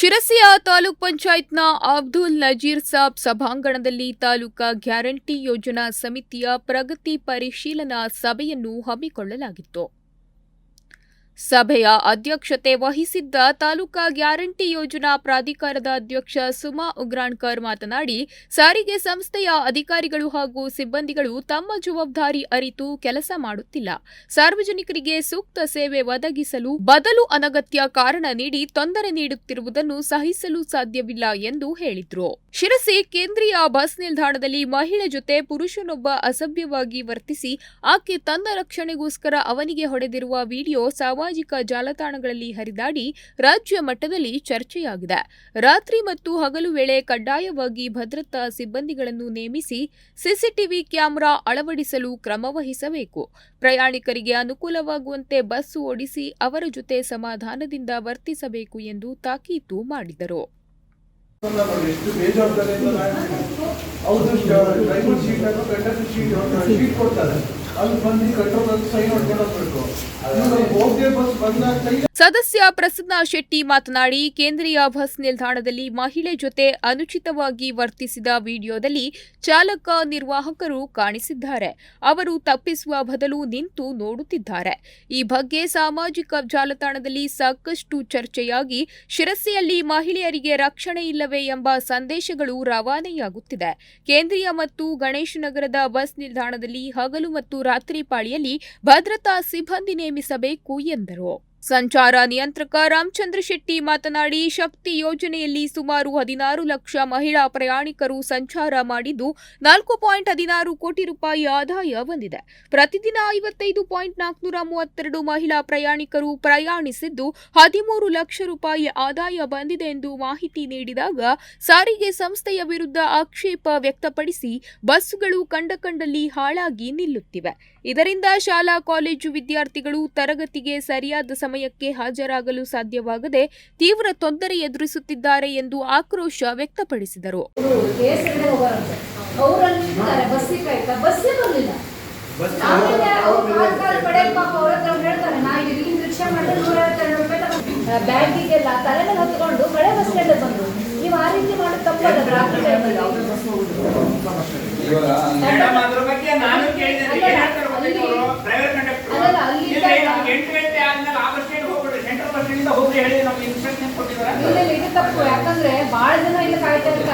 ಶಿರಸಿಯ ತಾಲೂಕ್ ಪಂಚಾಯತ್ನ ಅಬ್ದುಲ್ ನಜೀರ್ ಸಾಬ್ ಸಭಾಂಗಣದಲ್ಲಿ ತಾಲೂಕಾ ಗ್ಯಾರಂಟಿ ಯೋಜನಾ ಸಮಿತಿಯ ಪ್ರಗತಿ ಪರಿಶೀಲನಾ ಸಭೆಯನ್ನು ಹಮ್ಮಿಕೊಳ್ಳಲಾಗಿತ್ತು. ಸಭೆಯ ಅಧ್ಯಕ್ಷತೆ ವಹಿಸಿದ್ದ ತಾಲೂಕಾ ಗ್ಯಾರಂಟಿ ಯೋಜನಾ ಪ್ರಾಧಿಕಾರದ ಅಧ್ಯಕ್ಷ ಸುಮಾ ಉಗ್ರಾಣ್ಕರ್ ಮಾತನಾಡಿ, ಸಾರಿಗೆ ಸಂಸ್ಥೆಯ ಅಧಿಕಾರಿಗಳು ಹಾಗೂ ಸಿಬ್ಬಂದಿಗಳು ತಮ್ಮ ಜವಾಬ್ದಾರಿ ಅರಿತು ಕೆಲಸ ಮಾಡುತ್ತಿಲ್ಲ. ಸಾರ್ವಜನಿಕರಿಗೆ ಸೂಕ್ತ ಸೇವೆ ಒದಗಿಸಲು ಬದಲು ಅನಗತ್ಯ ಕಾರಣ ನೀಡಿ ತೊಂದರೆ ನೀಡುತ್ತಿರುವುದನ್ನು ಸಹಿಸಲು ಸಾಧ್ಯವಿಲ್ಲ ಎಂದು ಹೇಳಿದ್ರು. ಶಿರಸಿ ಕೇಂದ್ರೀಯ ಬಸ್ ನಿಲ್ದಾಣದಲ್ಲಿ ಮಹಿಳೆ ಜೊತೆ ಪುರುಷನೊಬ್ಬ ಅಸಭ್ಯವಾಗಿ ವರ್ತಿಸಿ, ಆಕೆ ತನ್ನ ರಕ್ಷಣೆಗೋಸ್ಕರ ಅವನಿಗೆ ಹೊಡೆದಿರುವ ವಿಡಿಯೋ ಸಾಮಾಜಿಕ ಜಾಲತಾಣಗಳಲ್ಲಿ ಹರಿದಾಡಿ ರಾಜ್ಯ ಮಟ್ಟದಲ್ಲಿ ಚರ್ಚೆಯಾಗಿದೆ. ರಾತ್ರಿ ಮತ್ತು ಹಗಲು ವೇಳೆ ಕಡ್ಡಾಯವಾಗಿ ಭದ್ರತಾ ಸಿಬ್ಬಂದಿಗಳನ್ನು ನೇಮಿಸಿ ಸಿಸಿಟಿವಿ ಕ್ಯಾಮೆರಾ ಅಳವಡಿಸಲು ಕ್ರಮ ವಹಿಸಬೇಕು. ಪ್ರಯಾಣಿಕರಿಗೆ ಅನುಕೂಲವಾಗುವಂತೆ ಬಸ್ ಓಡಿಸಿ ಅವರ ಜೊತೆ ಸಮಾಧಾನದಿಂದ ವರ್ತಿಸಬೇಕು ಎಂದು ತಾಕೀತು ಮಾಡಿದರು. ಕಂಡಕ್ಟರ್ ಶೀಟ್ ಶೀಟ್ ಕೊಡ್ತಾರೆ. ಸದಸ್ಯ ಪ್ರಸನ್ನ ಶೆಟ್ಟಿ ಮಾತನಾಡಿ, ಕೇಂದ್ರೀಯ ಬಸ್ ನಿಲ್ದಾಣದಲ್ಲಿ ಮಹಿಳೆ ಜೊತೆ ಅನುಚಿತವಾಗಿ ವರ್ತಿಸಿದ ವಿಡಿಯೋದಲ್ಲಿ ಚಾಲಕ ನಿರ್ವಾಹಕರು ಕಾಣಿಸಿದ್ದಾರೆ. ಅವರು ತಪ್ಪಿಸುವ ಬದಲು ನಿಂತು ನೋಡುತ್ತಿದ್ದಾರೆ. ಈ ಬಗ್ಗೆ ಸಾಮಾಜಿಕ ಜಾಲತಾಣದಲ್ಲಿ ಸಾಕಷ್ಟು ಚರ್ಚೆಯಾಗಿ, ಶಿರಸಿಯಲ್ಲಿ ಮಹಿಳೆಯರಿಗೆ ರಕ್ಷಣೆ ಇಲ್ಲವೇ ಎಂಬ ಸಂದೇಶಗಳು ರವಾನೆಯಾಗುತ್ತಿದೆ. ಕೇಂದ್ರೀಯ ಮತ್ತು ಗಣೇಶನಗರದ ಬಸ್ ನಿಲ್ದಾಣದಲ್ಲಿ ಹಗಲು ಮತ್ತು ರಾತ್ರಿ ಪಾಳಿಯಲ್ಲಿ ಭದ್ರತಾ ಸಿಬ್ಬಂದಿ ನೇಮಿಸಬೇಕು ಎಂದರು. ಸಂಚಾರ ನಿಯಂತ್ರಕ ರಾಮಚಂದ್ರ ಶೆಟ್ಟಿ ಮಾತನಾಡಿ, ಶಕ್ತಿ ಯೋಜನೆಯಲ್ಲಿ ಸುಮಾರು ಹದಿನಾರು ಲಕ್ಷ ಮಹಿಳಾ ಪ್ರಯಾಣಿಕರು ಸಂಚಾರ ಮಾಡಿದ್ದು, ನಾಲ್ಕು ಪಾಯಿಂಟ್ ಹದಿನಾರು ಕೋಟಿ ರೂಪಾಯಿ ಆದಾಯ ಬಂದಿದೆ ಪ್ರತಿದಿನ ಐವತ್ತೈದು ಪಾಯಿಂಟ್ ನಾಲ್ಕುನೂರ ಮೂವತ್ತೆರಡು ಮಹಿಳಾ ಪ್ರಯಾಣಿಕರು ಪ್ರಯಾಣಿಸಿದ್ದು, ಹದಿಮೂರು ಲಕ್ಷ ರೂಪಾಯಿ ಆದಾಯ ಬಂದಿದೆ ಎಂದು ಮಾಹಿತಿ ನೀಡಿದಾಗ, ಸಾರಿಗೆ ಸಂಸ್ಥೆಯ ವಿರುದ್ಧ ಆಕ್ಷೇಪ ವ್ಯಕ್ತಪಡಿಸಿ, ಬಸ್ಸುಗಳು ಕಂಡ ಕಂಡಲ್ಲಿ ಹಾಳಾಗಿ ನಿಲ್ಲುತ್ತಿವೆ. ಇದರಿಂದ ಶಾಲಾ, ಕಾಲೇಜು ವಿದ್ಯಾರ್ಥಿಗಳು ತರಗತಿಗೆ ಸರಿಯಾದ ಸಮಯಕ್ಕೆ ಹಾಜರಾಗಲು ಸಾಧ್ಯವಾಗದೆ ತೀವ್ರ ತೊಂದರೆ ಎದುರಿಸುತ್ತಿದ್ದಾರೆ ಎಂದು ಆಕ್ರೋಶ ವ್ಯಕ್ತಪಡಿಸಿದರು. ಬ್ಯಾಂಕಿಗೆಲ್ಲ ಹೋಗೋರಂತೆ. ಅವರಲ್ಲಿ ನಿಂತಾರೆ ಬಸ್ಸಿಗೆ ಕಾಯ್ತಾ ಬಸ್ಸೇ ಬರಲಿಲ್ಲ ಆಮೇಲೆ ಅವ್ರು ಕಾಲ್ ಕಾಲ್ ಕಡೆ ಪಾಪ ಅವ್ರ ಹತ್ರ ಹೇಳ್ತಾರೆ ನಾ ಇಲ್ಲಿಂದ ರಿಕ್ಷಾ ಮಾಡಿದ್ರೆ ನೂರ ಐವತ್ತೆರಡು ರೂಪಾಯಿ ತಗೊಂಡು ಬ್ಯಾಗಿಗೆಲ್ಲ ತಲೆ ಮೇಲೆ ಹೊತ್ಕೊಂಡು ಕಡೆ ಬಸ್ ಸ್ಟ್ಯಾಂಡ್ ಬಂದು ನೀವು ಆ ರೀತಿ ಮಾಡೋದು ತಪ್ಪಲ್ಲ ರಾತ್ರಿ ಟೈಮಲ್ಲಿ ಯಾಕಂದ್ರೆ ಬಹಳ ಜನ ಇಲ್ಲಿ ಕಾಯ್ತಾ ಮೊನ್ನೆ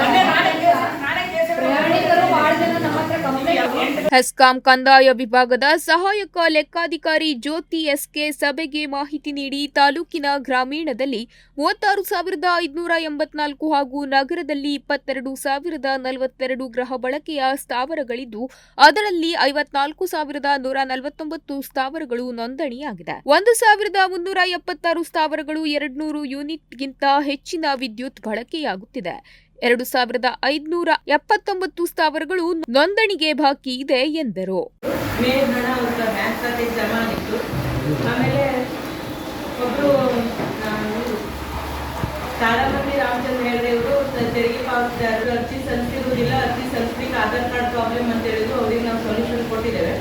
ಹೆಸ್ಕಾಂ ಕಂದಾಯ ವಿಭಾಗದ ಸಹಾಯಕ ಲೆಕ್ಕಾಧಿಕಾರಿ ಜ್ಯೋತಿ ಎಸ್ಕೆ ಸಭೆಗೆ ಮಾಹಿತಿ ನೀಡಿ ತಾಲೂಕಿನ ಗ್ರಾಮೀಣದಲ್ಲಿ ಮೂವತ್ತಾರು ಸಾವಿರದ ಐದುನೂರ ಎಂಬತ್ನಾಲ್ಕು ಹಾಗೂ ನಗರದಲ್ಲಿ ಇಪ್ಪತ್ತೆರಡು ಸಾವಿರದ ನಲವತ್ತೆರಡು ಗೃಹ ಬಳಕೆಯ ಸ್ಥಾವರಗಳಿದ್ದು, ಅದರಲ್ಲಿ ಐವತ್ನಾಲ್ಕು ಸಾವಿರದ ನೂರ ನಲವತ್ತೊಂಬತ್ತು ಸ್ಥಾವರಗಳು ನೋಂದಣಿಯಾಗಿದೆ. ಒಂದು ಸಾವಿರದ ಮುನ್ನೂರ ಎಪ್ಪತ್ತಾರು ಸ್ಥಾವರಗಳು ಎರಡ್ನೂರು ಯೂನಿಟ್ಗಿಂತ ಹೆಚ್ಚಿನ ವಿದ್ಯುತ್ ಬಳಕೆಯಾಗುತ್ತಿದೆ. ಎರಡು ಸಾವಿರದ ಐದುನೂರ ಎಪ್ಪತ್ತೊಂಬತ್ತು ಸ್ಥಾವರಗಳು ನೋಂದಣಿಗೆ ಬಾಕಿ ಇದೆ ಎಂದರು. ರಾಮಚಂದ್ರ ತೆರಿಗೆ ಆಧಾರ್ ಕಾರ್ಡ್ ಪ್ರಾಬ್ಲಮ್ ಅಂತ ಹೇಳಿದ್ರು, ಅವ್ರಿಗೆ ನಾವು ಸೊಲ್ಯೂಷನ್ ಕೊಟ್ಟಿದ್ದೇವೆ.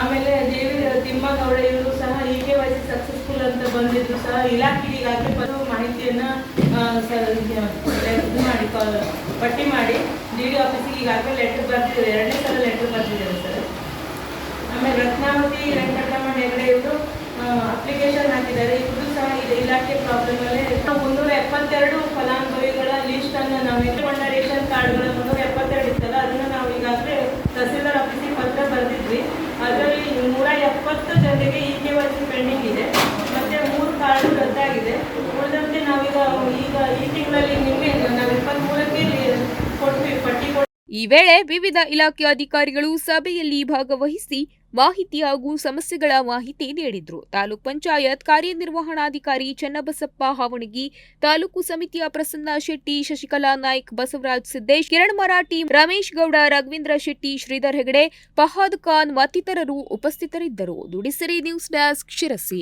ಆಮೇಲೆ ದೇವಿ ತಿಮ್ಮಗೌಡ ಇವರು ಕೆ ವೈ ಸಿ ಸಕ್ಸಸ್ಫುಲ್ ಅಂತ ಬಂದಿದ್ರು ಸಹ ಇಲಾಖೆಗೆ ಈಗಾಗಲೇ ಬಂದು ಮಾಹಿತಿಯನ್ನು ಇದು ಮಾಡಿ ಪಟ್ಟಿ ಮಾಡಿ ಡಿ ಡಿ ಆಫೀಸಿಗೆ ಈಗಾಗಲೇ ಲೆಟರ್ ಬರ್ತಿದ್ದಾರೆ ಎರಡನೇ ಸಲ ಲೆಟರ್ ಬರ್ತಿದ್ದಾರೆ ಸರ್. ಆಮೇಲೆ ರತ್ನಾವತಿ, ವೆಂಕಟರಮಣ ಹೆಗಡೆ ಇವರು ಅಪ್ಲಿಕೇಶನ್ ಹಾಕಿದ್ದಾರೆ. ಇವರು ಸಹ ಇಲಾಖೆ ಪ್ರಾಬ್ಲಮ್ ಅಲ್ಲಿ. ಮುನ್ನೂರ ಎಪ್ಪತ್ತೆರಡು ಫಲಾನುಭವಿಗಳ ಲಿಸ್ಟ್ ಅನ್ನು ನಾವು ರೇಷನ್ ಕಾರ್ಡ್ಗಳ ಮುನ್ನೂರ ಎಪ್ಪತ್ತೆರಡು ಇತ್ತಲ್ಲ ಅದನ್ನು ನಾವು ಈಗಾಗಲೇ ತಹಸೀಲ್ದಾರ್ ಆಫೀಸಿಗೆ ಪತ್ರ ಬರೆದಿದ್ವಿ ಅದರಲ್ಲಿ ನೂರ ಎಪ್ಪತ್ತು ಜನರಿಗೆ E K Y C pending ಇದೆ ಮತ್ತೆ ಮೂರು ಕಾರ್ಡ್ ರದ್ದಾಗಿದೆ ಉಳಿದಂತೆ ನಾವೀಗ ಈಗ ಈ ಈ ವೇಳೆ ವಿವಿಧ ಇಲಾಖೆ ಅಧಿಕಾರಿಗಳು ಸಭೆಯಲ್ಲಿ ಭಾಗವಹಿಸಿ ಮಾಹಿತಿ ಹಾಗೂ ಸಮಸ್ಯೆಗಳ ಮಾಹಿತಿ ನೀಡಿದ್ರು. ತಾಲೂಕ್ ಪಂಚಾಯತ್ ಕಾರ್ಯನಿರ್ವಹಣಾಧಿಕಾರಿ ಚನ್ನಬಸಪ್ಪ ಹಾವಣಗಿ, ತಾಲೂಕು ಸಮಿತಿಯ ಪ್ರಸನ್ನ ಶೆಟ್ಟಿ, ಶಶಿಕಲಾ ನಾಯ್ಕ, ಬಸವರಾಜ್ ಸಿದ್ದೇಶ್, ಕಿರಣ್ ಮರಾಠಿ, ರಮೇಶ್ ಗೌಡ, ರಘವೇಂದ್ರ ಶೆಟ್ಟಿ, ಶ್ರೀಧರ್ ಹೆಗಡೆ, ಫಹಾದ್ ಖಾನ್ ಮತ್ತಿತರರು ಉಪಸ್ಥಿತರಿದ್ದರು. ದುಡಿಸಿರಿ ನ್ಯೂಸ್ ಡೆಸ್ಕ್ ಶಿರಸಿ.